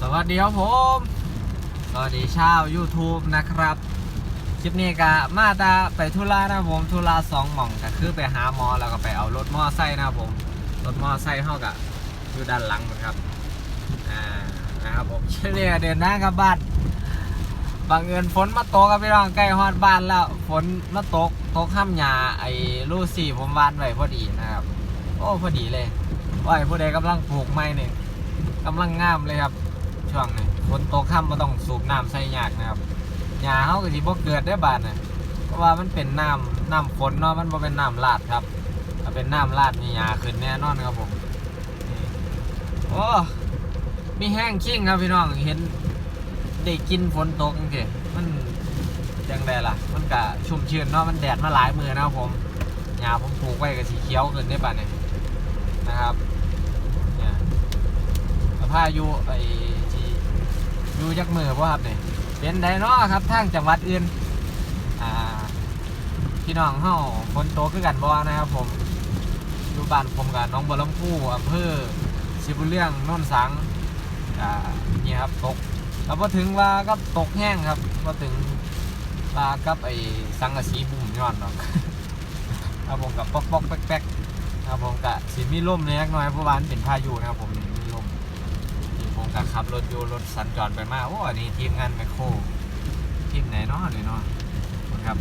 สวัสดีครับผม สวัสดีชาว YouTube นะครับ คลิปนี้ก็มาตาไปธุระนะครับผมธุระสองหม่องก็คือไปหาหมอแล้วก็ไปเอารถมอไซค์นะครับผมรถมอไซค์เท่ากับอยู่ด้านหลังนะครับ อ่า นะครับผมเฉลี่ยเดินทากับบ้านบางเอิญฝนมาตกกับพี่น้องใกล้ฮอดบ้านแล้ว ฝนมาตกตกข้ามหยาไอ้ลูซี่ผมวานไว้พอดีนะครับ โอ้พอดีเลยว่าไอ้ผู้ใดกำลังปลูกไม้เนี่ยกำลังงามเลยครับ ช่วงนี้ฝนตกข้ามก็ต้องสูบน้ำใส่ยากนะครับหญ้าเขาก็สิบ่เกิดได้บาดนะเพราะว่ามันเป็นน้ำน้ำฝนเนาะมันบ่เป็นน้ำลาดครับถ้าเป็นน้ำลาดนี่หญ้าขึ้นแน่นอนครับผมโอ้มีแห้งชิ่งครับพี่น้องเห็นได้กินฝนตกจังซี่มันจังไดล่ะ มันก็ชุ่มชื้นเนาะมันแดดมาหลายมือนะครับผมหญ้าผมปลูกไว้ก็สีเขียวขึ้นได้บาดนี่นะครับเนี่ยพายุไอ อยู่จักมือบ่ครับเนี่ยเป็นไดเนาะครับทางจังหวัดอื่นอ่าพี่น้องเฮาคนโตคือกันบ่นะครับผมอยู่บ้านผมกับน้องบัวลำพูอำเภอชิบุเรื่องน่นสังอ่านี่ครับตกแล้วพอถึงว่าก็ตกแห้งครับพอถึงว่ากับไอ้สังกะสีบุ่มย้อนดอกครับผมกับป๊อกป๊อกแป๊กแป๊กครับผมกับสีมีลมเล็กน้อยเพราะว่ามันเป็นพายุนะครับผมนี่มีลมนี่ผม ก็ขับรถอยู่รถสัญจรไปมาโอ้อันนี้ทีมงานแมคโครทีมไหนเนาะนี่เนาะครับ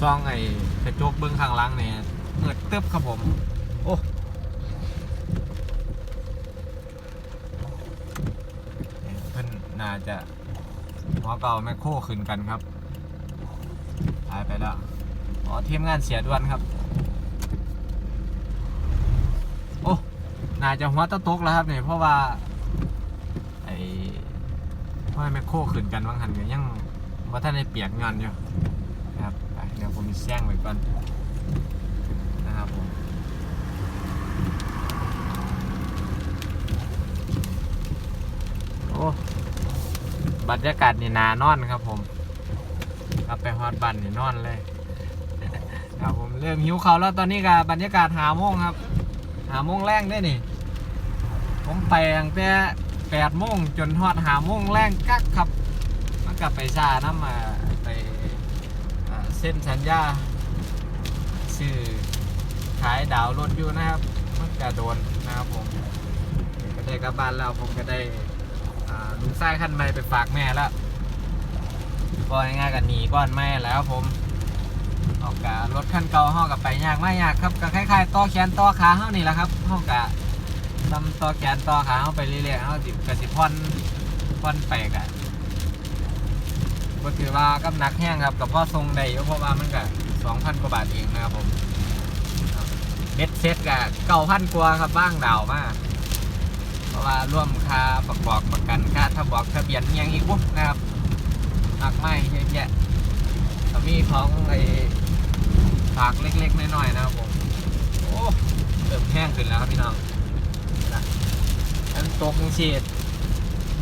ซองไอ้กระจกเบื้องข้างล่างเนี่ยเปิดตึ๊บครับผม โอ้เพิ่นน่าจะหัวเก่าแมคโครขึ้นกันครับหายไปแล้วอ๋อทีมงานเสียด่วนครับ โอ้น่าจะหัวตะตกแล้วครับเนี่ยเพราะว่า ห้อแมคโครขึ้นกันบางหันก็ยังว่าท่านได้เปียกงานอยู่นะครับเดี๋ยวผมมีแซงไว้ก่อนนะครับผมโอ้บรรยากาศนี่นานอนครับผมกลับไปฮอดบันนี่นอนเลยครับผมเริ่มหิวเขาแล้วตอนนี้ก็บรรยากาศหาโมงครับหาโมงแรงได้นี่ ผมไปตั้งแต่ แปดโมงจนฮอดหาโมงแรงกักครับมันกลับไปซาน้ำมาไปเส้นสัญญาซื้อขายดาวรถอยู่นะครับ มันก็โดนนะครับผมก็ได้กลับบ้านแล้วผมก็ได้ลุงไส้ขั้นใหม่ไปฝากแม่แล้วก็ง่ายๆกันหนีก้อนแม่แล้วผมออกกับรถคันเก่าห้อกับไปยากไม่ยากครับก็คล้ายๆต่อแขนต่อขาเฮานี่แหละครับห้อกะ นำต่อแขนต่อขาเข้าไปเรื่อยๆเขาสิกระสิพอนพอนไปกะก็ถือว่ากับหนักแห้งครับกับพ่อทรงได้เพราะว่ามันก็สองพันกว่าบาทเองนะครับผมเบ็ดเซ็ตกะเก้าพันกว่าครับบ้างดาวมากเพราะว่าร่วมค่าประกอบประกันค่าทะบอกทะเบียนยังอีกปุ๊บนะครับหนักไม่เยอะแยะแต่มีของไอ้ฝากเล็กๆน้อยๆนะครับผมโอ้เริ่มแห้งขึ้นแล้วครับพี่น้อง อันตกจังซี่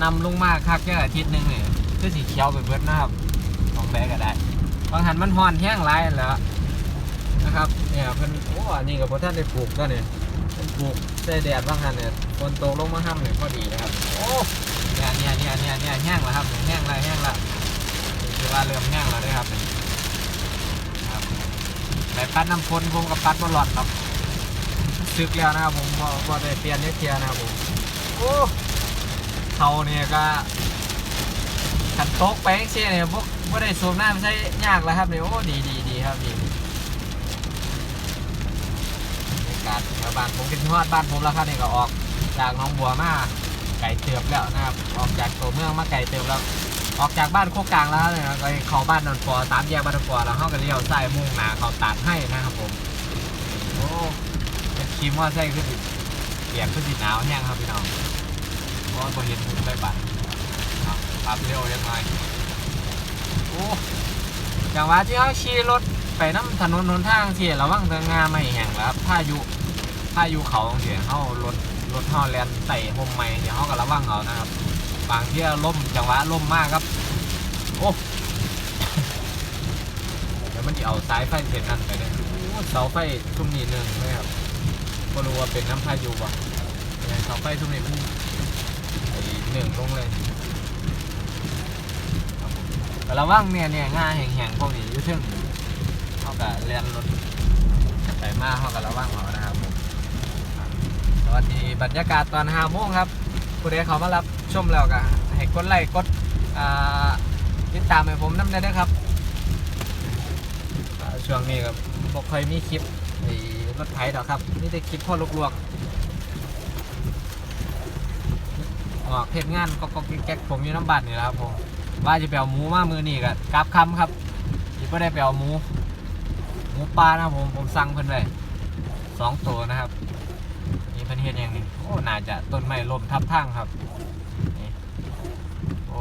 นำลงมาคักแค่อาทิตย์หนึงเนี่ยคือสีเขียวไปเบิดนะครับของแบกก็ได้บางหันมันหอนแห้งหลายแล้วนะครับเนี่ยเพิ่นโอ้อันนี้กับพ่ท่านได้ปลูกก็เนี่ยเพิ่นปลูกใส่แดดบางหันเนี่ยฝนตกลงมาห้ามเนี่ยพอดีนะครับโอ้เนี่ยเนี่ยเนี่ยเนี่ยเนี่ยแห้งแล้วครับแห้งแล้วแห้งแล้วคือว่าเริ่มแห้งแล้วด้วยครับครับไปปัดน้ำฝนผมกับปัดบอลลอดครับซึกแล้วนะครับผมพอได้เปลี่ยนเนเทียนะครับผม โอ้เขาเนี่ยก็ขันโต๊ะไปเช่เนี่ยพวกไม่ได้สูบน้ำใช้ยากแล้วครับเนี่ยโอ้ดีดีดีครับดีบรรยากาศแถวบ้านผมกินทอดบ้านผมแล้วครับเนี่ยก็ออกจากหน้องบัวมาไก่เติบแล้วนะครับออกจากตัวเมืองมาไก่เติบแล้ว ออกจากบ้านโคกกลางแล้วเนี่ยก็เข้าบ้านนนปอตามแยกบ้านนนปอแล้วเขาก็เลี้ยวซ้ายมุ่งหนาเขาตัดให้นะครับผมโอ้เป็นคีมว่าใช่คือสิเปียกคือสิหนาวแห้งครับพี่น้องเพราะว่าตัวเห็นหุ่นได้บัตรครับปรับเร็วยังไงโอ้จังหวะที่เขาขี่รถไปน้ำถนนหนทางเสียระวังทางงาไม่แห้งแล้วครับพายุพายุเขาเสียเขารถรถฮอแลนด์ไต่ห่มไม่เดี๋ยวเขาก็ระวังเอานะครับบางที่ล่มจังหวะล่มมากครับ โอ้เดี๋ยวมันจะเอาสายไฟเส้นนั้นไปเลยโอ้เสาไฟชุ่มนีหนึ่งเลยครับก็รู้ว่าเป็นน้ำพายุว่ะ เสาไฟทุกนี้มันไอ้หนึ่งลงเลยแต่ระวังเนี่ยเนี่ยง่าแห่งๆพวกนี้อยุ่เทึ่งเขากับเรียนรถไปมาเขากับระวังเขานะครับผมสวัสดีบรรยากาศตอนห้าโมงครับผู้ใดเขามารับชมแล้วก็ให้กดไลค์กดอ่าติดตามให้ผมน้ำได้ด้วยครับช่วงนี้ก็บอกเคยมีคลิปรถไถดอกครับนี่แต่คลิปพ่อลวกๆ ออกเพจงานก็ก็แก๊กผมอยู่น้ำบัตรนี่แหละครับผมว่าจะไปเอาหมูมามือนี่ก็กราบคำครับที่ไม่ได้ไปเอาหมู หมูปลานะครับผมผมสั่งเพิ่นไว้สองตัวนะครับนี่เพิ่นเฮ็ดอย่างนี้โอ้น่าจะต้นไม้ล้มทับทางครับนี่โอ้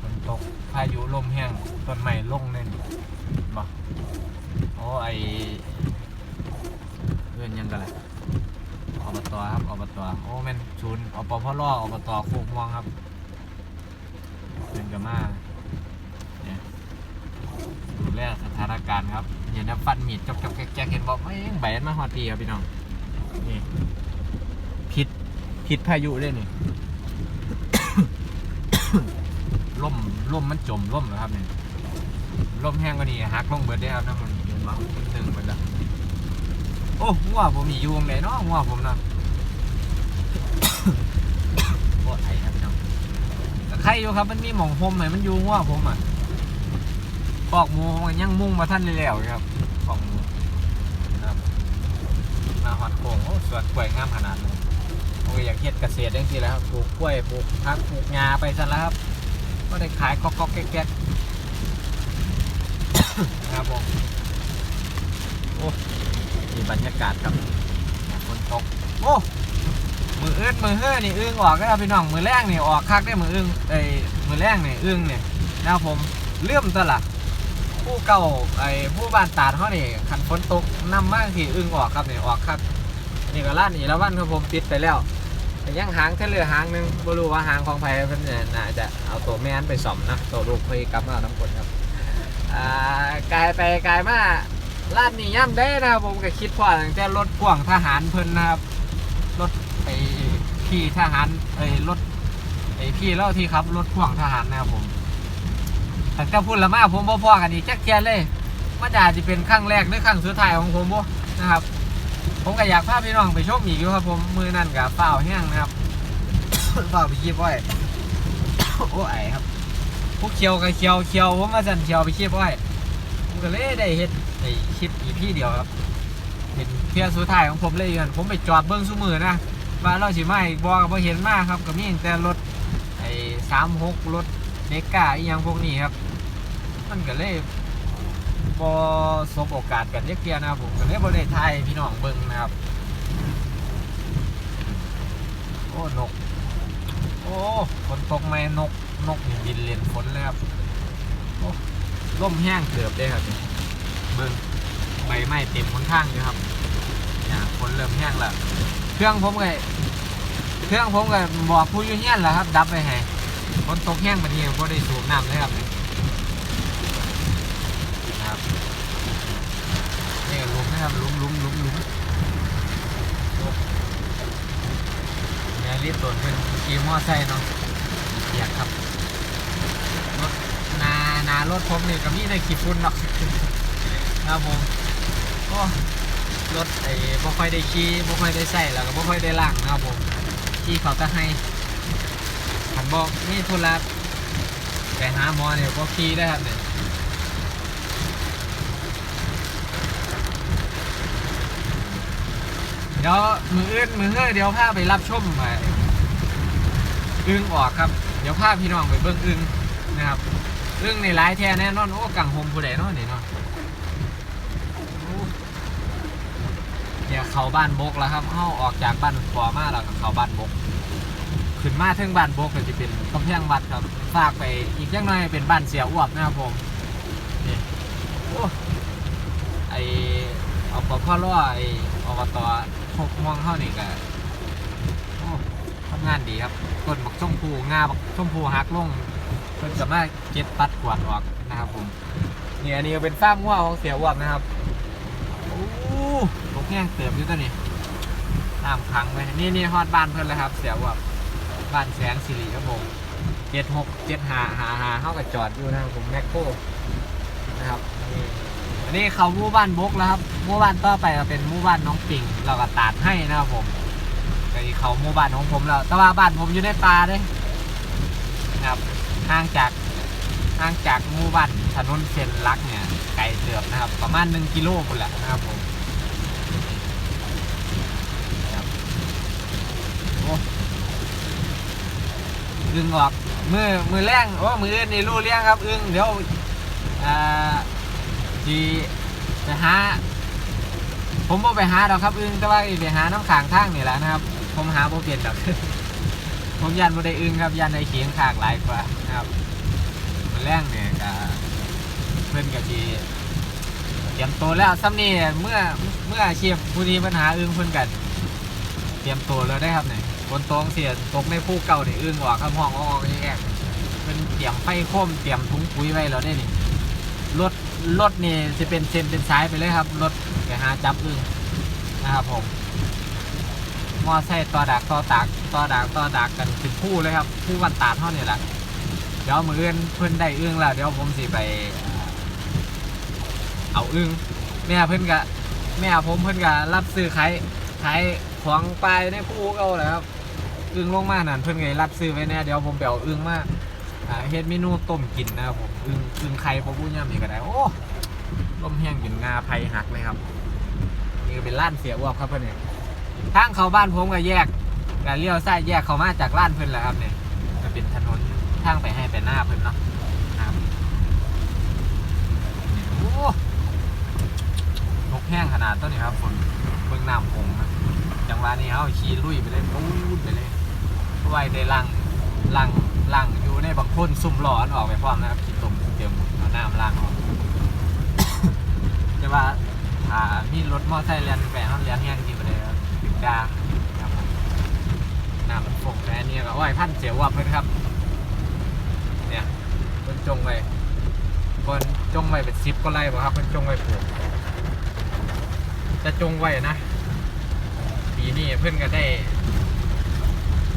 ฝนตกพายุลมแห้งต้นไม้ลงเลยนี่บ่โอ้ไอเรื่องยังกันเลยอบตครับอบตโอ้แม่นศูนย์อ ปพลอบตโคกม่วงครับเป็นกันมาเนี่ยดูแลสถานการณ์ครับเห็นนะฟันมีดจกจกแจ๊กแจ๊กเห็นบอกไม่งใบมันมาหอดตีครับพี่น้องนี่พิษพิษพายุเลยนี่ล่มล่มมันจมล่มนะครับเนี่ยล่มแห้งกว่านี้หักลงเบิดได้ครับน้ำมันเห็นบ้างหนึ่งเบิดแล้วโอ้หัวผมมียูงไหนเนาะหัวผมนะ โอ้ไอครับพี่น้องก็ใครอยู่ครับมันมีหมองพมไหมมันอยู่ว่าผมอะปอกหมูมันยังมุ่งมาท่านเลยแล้วอยู่ครับปอกหมูครับมาหอดโค้งโอ้สวนกล้วยงามขนาดเลยโอ้ยอยากเฮ็ดเกษตรจังซี่แหล้วครับปลูกกล้วยปลูกพักปลูกงาไปซะแล้วครับ ก็ได้ขายก๊อกก๊อกแก๊กแก๊กครับผมโอ้มีบรรยากาศครับฝนตกโอ้ มืออื้นมือเฮ้อนี่อึ้งออกแล้วพี่น้องมือแรกนี่ออกคักได้มืออึ้งไอ้มือแรกนี่อึ้งเนี่ยนะครับผมเลื่อมตัวละผู้เก่าไอ้ผู้บ้านตาดเขานี่ขันฝนตกน้ำมากที่อึ้งออกครับนี่ออกคักนี่ก็ล้านนี่แล้ววันครับผมปิดไปแล้วแต่ยังหางแค่เรือหางหนึงบ่รู้ว่าหางของไผเพิ่นเนี่ยน่าจะเอาตัวแม่นไปซ่อมนะตัวลูกเพิ่นกลับมาน้ำคนครับอ่ากลายไปกลายมาลานนี่ย่ำได้นะครับผมก็คิดว่าตั้งแต่รถพ่วงทหารเพิ่นนะครับ รถไอพี่ทหารไอรถไอพี่เล่าที่ครับรถพ่วงทหารนะครับผมแต่ถ้าพูดละมาผมบ่พอกันอีกจักเทียนเลยมันอาจะเป็นครั้งแรกหรือครั้งสุดท้ายของผมบ่นะครับ ผมก็อยากพาพี่น้องไปชมอีกอยู่ครับ ผมมือนั่นกับเปล่าแห้งนะครับเปล่าไปคีบไว้โอ้ไอครับพวกเคียวกับเคียวเคียวผมมาสั่นเคียวไปคีบไว้ผมก็เลยได้เฮ็ดไอคลิปอีพี่เดียวครับ เพียสุดท้ายของผมเลยกันผมไปจอดเบิ้งซุมือนะว่าเราสิมาอีกบอกบ่เห็นมาครับก็มีแต่รถไอ้สามหกรถเนก้าอีหยังพวกนี้ครับ มันก็เลยบอสบโอกาสกันเรียกเกียนะครับผมก็เลยบ่ได้ถ่ายพี่น้องเบิ้งนะครับ โอ้นก โอ้ฝนตกไหมนกนกบินเล่นฝนเลยครับโอ้ร่มแห้งเกือบได้ครับ เบิ้งใบไม้เต็มค่อนข้างอยู่ครับ เนี่ยฝนเริ่มแห้งแล้วเครื่องผมก็เครื่องผมก็บอกผู้อยู่เฮียนแหละครับ ดับไปให้ฝนตกแห้งแบบนี้ก็ได้สูบน้ำเลยครับนะครับนี่ลุมนะครับลุมลุมลุมลุมนี่รีบตนเป็นขี่มอไซค์เนาะเปียกครับรถนานารถผมนี่ก็มีได้ขี่ฝุ่นเนาะครับผมโอ้ รถไอ้บ่ค่อยได้ขี่บ่ค่อยได้ใส่แล้วก็บ่ค่อยได้ล้างนะครับผมขี่เขาจะให้ขันบอกนี่ธุระไปหาหมอเนี่ยบ่ขี่ได้ครับเนี่ยเดี๋ยวมืออื่นมือเฮ้อเดี๋ยวพาไปรับชมไปอึ้งออกครับ เดี๋ยวพาพี่น้องไปเบิ่งอึ้งนะครับอึ้งในหลายแท้แน่นอนโอ้กังหมผู้ใดเนาะนี่เนาะ เนี่ยเขาบ้านบกแล้วครับเข้าออกจากบ้านฟอมาแล้วก็เขาบ้านบก ขึ้นมาถึงบ้านบกก็จะเป็นกำแพงวัดครับฝากไปอีกอย่างหน้อยเป็นบ้านเสียอ้วบนะครับผมนี่โอ้ไอเอาปพ่อล่อไออบตหกม่วงเข้านี่ก็โอ้ทำงานดีครับต้นบักชมพูงาบักชมพูหักลงเพิ่นสามารถเก็บตัดขวดออกนะครับผมนี่อันนี้ก็เป็นฟาร์มงัวของเสียอ้วบนะครับโอ้ แห้งเติมอยู่ตัวนี้น้ำขังไปนี่นี่ฮอดบ้านเพิ่นเลยครับ เสียว่าบ้านแสนสิริครับผมเจ็ดหกเจ็ดหาหาหาเข้ากับจอดอยู่นะครับผมแมคโครนะครับนี่อันนี้เขาหมู่บ้านบกแล้วครับหมู่บ้านต่อไปก็เป็นหมู่บ้านน้องปิ่งเราก็ตัดให้นะครับผมก็อีกเขาหมู่บ้านของผมแล้วแต่ว่าบ้านผมอยู่ในป่าเด้นะครับห่างจากห่างจากหมู่บ้านถนนเส้นลักเนี่ยไกลเตือบนะครับ ประมาณหนึ่งกิโลคนแหละนะครับผมครับโอ้ อึงออก มือมือแรงโอ้มืออื่นนี่รู้เลี้ยงครับอึงเดี๋ยวอ่าจีไปหา ผมบ่ไปหาดอกครับอึงแต่ว่าอีไปหาน้ำขางทางนี่แหละนะครับ ผมหาบ่เปลี่ยนดอกผมยันบ่ได้อึงครับยันได้เขียงขางหลายกว่านะครับมือแรงเนี่ยก็เพื่อนกับจีเตรียมตัวแล้วซ้ำนี่เมื่อเมื่ออาชีพผู้นี้ปัญหาอึงเพื่อนกัน เตรียมตัวแล้วได้ครับเนี่ย บนโต๊ะเสียตกในผู้เก่าเนี่ยอึ้งออกข้างห้องออกแยกเป็นเตรียมไฟโคมเตรียมถุงปุ๋ยไว้แล้วได้นี่รถรถนี่จะเป็นเส้นเป็นสายไปเลยครับรถไปหาจับอึ้งนะครับผมมอไซค์ต่อดักต่อตากต่อดักต่อดักกันเป็นผู้เลยครับผู้วันตาดเท่านี่แหละเดี๋ยวมือเอื่นเพิ่อนได้อึ้งแล้วเดี๋ยวผมสิไป เอาอึ้งแม่เพิ่อนกะแม่ผมเพิ่อนกะรับซื้อขายขายของไปในผู้เอาและครับ อึ้งลงมานั่นเพิ่อนไงรับซื้อไว้แน่เดี๋ยวผมไปเอาอึ้งมาอ่าเฮ็ดเมนูต้มกินนะครับผมอึ้งอึ้งไข่พอพูดย่ำนี่ก็ได้โอ้ลมแห้งกินงาไผ่หักเลยครับนี่ก็เป็นร้านเสียอ้วกครับเพื่อนเนี่ยทางเข้าบ้านผมก็แยกก็เลี้ยวซ้ายแยกเข้ามาจากร้านเพิ่อนแหละครับเนี่ยจะเป็นถนนทางไปให้ไปหน้าเพิ่อนเนาะครับโอ้นกแห้งขนาดต้นนี้ครับฝนเบิ่งน้ำคงจังหวะนี้เขาขี่ลุยไปเลยปูดไปเลย เพราะว่าได้ลังลังลังอยู่ในบางคนซุ่มร้อนออกไปพร้อมนะครับขี่ตุ่มเตรียมเอาน้ำล้างออก แต่ว่าถ้ามีรถมอเตอร์ไซค์เลียนไปเขาเลียนแห้งจริงไปเลยครับถึงดาครับน้ำมันฟงแม่นี่ก็อ้อยพันเสียววับเลยครับ เนี่ยคนจงไวคนจงไว้เป็นซิปก็ไล่บ่ครับคนจงไว้ปลูกจะจงไว้นะ ปีนี้เพื่อนก็ได้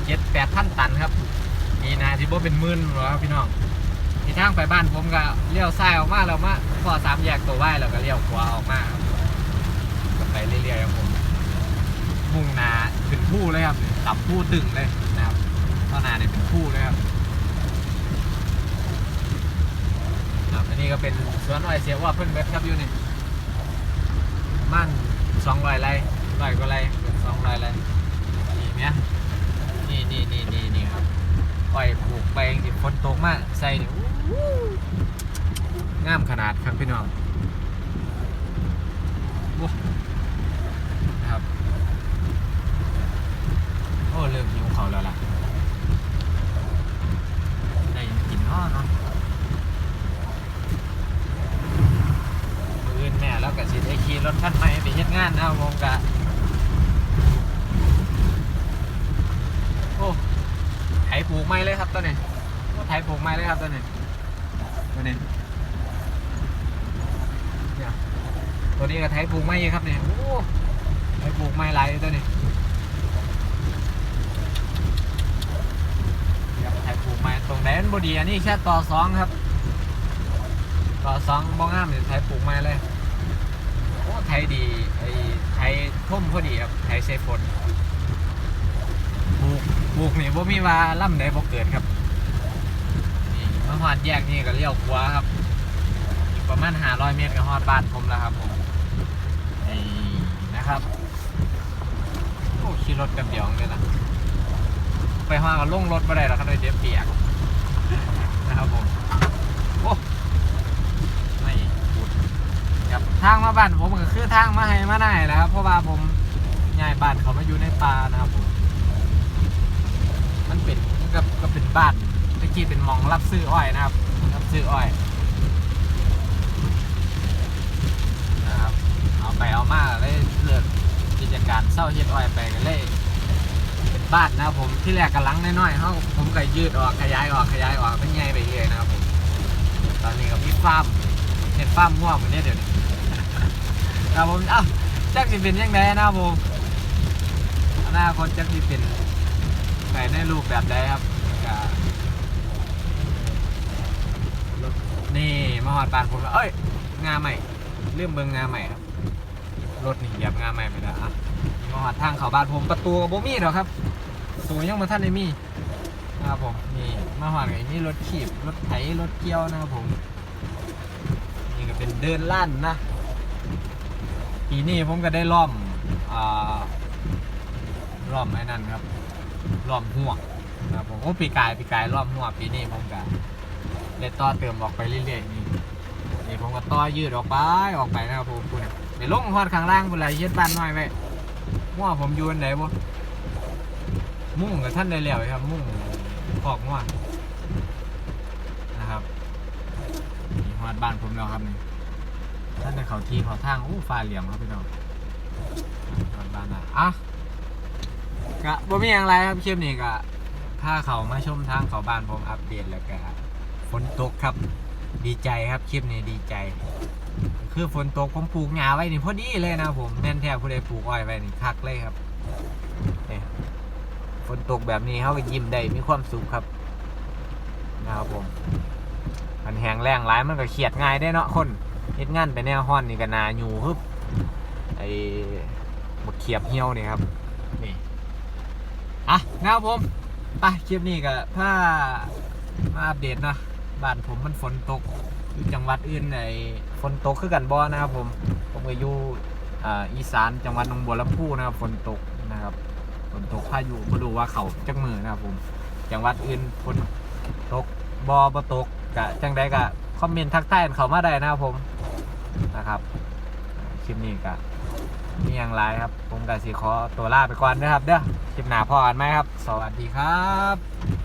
เจ็ดแปดพันตันครับปีหนาที่บ่เป็นหมื่นหรอครับพี่น้องที่ทางไปบ้านผมก็เลี้ยวซ้ายออกมาแล้วมาพอสามแยกตัวไหวแล้วก็เลี้ยวขวาออกมาครับก็ไปเรื่อยๆครับผมมุ่งหนาขึ้นผู้เลยครับตับผู้ตึงเลยนะครับตอนหนาเนี่ยเป็นผู้เลยครับครับอันนี้ก็เป็นสวนอ้อยเสียว่าเพื่อนเบ็ดครับอยู่นี่มั่นสองร้อยไร่ร้อยกว่าไรเกือบสองร้อยไรนี่เนี่ย นี่นี่นี่นี่นี่ครับปล่อยปลูกไปสิฝนตกมากใส่นี่อู้งามขนาดครับพี่น้องว้นะครับ โอ้เริ่มหิวเขาแล้วล่ะ ได้กินน้อเนาะมืออื่นแม่แล้วก็สิได้ขี่รถคันใหม่ไปเฮ็ดงานนะครับผมกะ โอ้ ไม้เลยครับตัวนี้โอ้ไถปลูกไม้เลยครับตัวนี้ตัวนี้เนี่ยตัวนี้ก็ไถปลูกไม่ครับเนี่ยโอ้ไถปลูกไม้หลายตัวนี้ครับไถปลูกไม้ตรงแดนบดีอันนี้แค่ต่อสองครับ ต่อสองบ้องงามเนี่ยไถปลูกไม้เลยโอ้ไถดีไอ้ไถท่มพอดีครับไถเซฟน ปลูกนี่บ่มีว่าล่ำใดบ่เกิดครับ นี่มาหอดแยกนี่ก็เลี้ยวขวาครับอีกประมาณ500เมตรก็ฮอดบ้านผมแล้วครับผมไอ้นะครับโอ้ขี่รถกับเดียวเลยล่ะไปห้างก็ลงรถบ่ได้หรอกครับเลยเดี๋ยวเปียกนะครับผมโอ้ไม่พูดครับทางมาบ้านผมก็คือทางมาให้มาได้แหล้วครับ เพราะว่าผมย้ายบ้านเขามาอยู่ในป่านะครับผม มันเป็นก็ก็เป็นบ้านตะกี้เป็นหมองรับซื้ออ้อยนะครับ รับซื้ออ้อยนะครับเอาไปเอามาเลยเลือกกิจการเศร้าเฮ็ดอ้อยไปกันเลยเป็นบ้านนะครับผมที่แรกกำลังน้อยๆเขาผมก็ยืดออกขยายออกขยายออกเป็นใหญ่ไปเรื่อยนะครับผมตอนนี้ก็มีฟาร์มเห็นฟาร์มง่วงเหมือนนี้เดี๋ยวนี้ครับผมเอ้าจักสิเป็นยังไงนะครับผมอนาคตจักสิเป็น ไปในรูปแบบใดครับนี่มาหอดบานผมแล้วเอ้ยงาใหม่เรื่องเบิงงาใหม่ครับรถนี่เหยียบงาใหม่ไปแล้วอะมาหอดทางเขาบ้านผมประตูกับโบมี่หรอครับประตูยังมาท่านได้มีนะครับผมนี่มาหอดไอ้นี่รถขีบรถไถรถเกี่ยวนะครับผมนี่ก็เป็นเดินลั่นนะปีนี้ผมก็ได้ล้อมอ่าล้อมไอ้นั่นครับ ล้อมหัวนะครับผมโอ้ปีกายปีกายล้อมหัวปีนี้ผมก็ได้ต่อเติมออกไปเรื่อยๆนี่นี่ผมก็ต่อยืดออกไปออกไปนะครับผมคุณไปลงฮอดข้างล่างบนไหลเย็ดบ้านน้อยไว้หัวผมอยู่อันไหนบ่มุ่งกับท่านได้แล้วครับ มุ่งขอกหัวนะครับนี่ฮอดบ้านผมแล้วครับนี่ท่านในเขาทีเขาทางอู้ฟ้าเหลี่ยมครับพี่น้องบ้านบ้านอะอะ กะบ่มีอย่างไรครับคลิปนี้กะถ้าเขามาชมทางเขาบ้านผมอัปเดตแล้วก็ฝนตกครับ ดีใจครับคลิปนี้ดีใจ คือฝนตกผมปลูกหญ้าไว้นี่พอดีเลยนะผมแม่นแท้ผู้ใดปลูกอ้อยไว้นี่คักเลยครับนี่ฝนตกแบบนี้เขาก็ยิ้มได้มีความสุขครับนะครับผมมันแห้งแรงหลายมันก็เครียดง่ายได้เนาะคนเฮ็ดงานไปแนวฮ้อนนี่ก็นาอยู่ฮึบไอ้หมดเขียบเหี่ยวนี่ครับ อะนะครับผมไปคลิปนี้ก็ถ้ามาอัปเดตเนาะบ้านผมมันฝนตกอยู่จังหวัดอื่นไอ้ฝนตกคือกันบ่นะครับผมผมก็อยู่อีสานจังหวัดหนองบัวลำพูนะครับฝนตกนะครับฝนตกพายุบ่รู้ว่าเขาจักมือนะครับผมจังหวัดอื่นฝนตกบ่บ่ตกกะจังใดกะคอมเมนต์ทักทายเขามาได้นะครับผมนะครับคลิปนี้ก็ มีอย่างไรครับ ผมกับสีขอตัวลาไปก่อนนะครับ เด้อคลิปหน้าพอกันไหมครับ สวัสดีครับ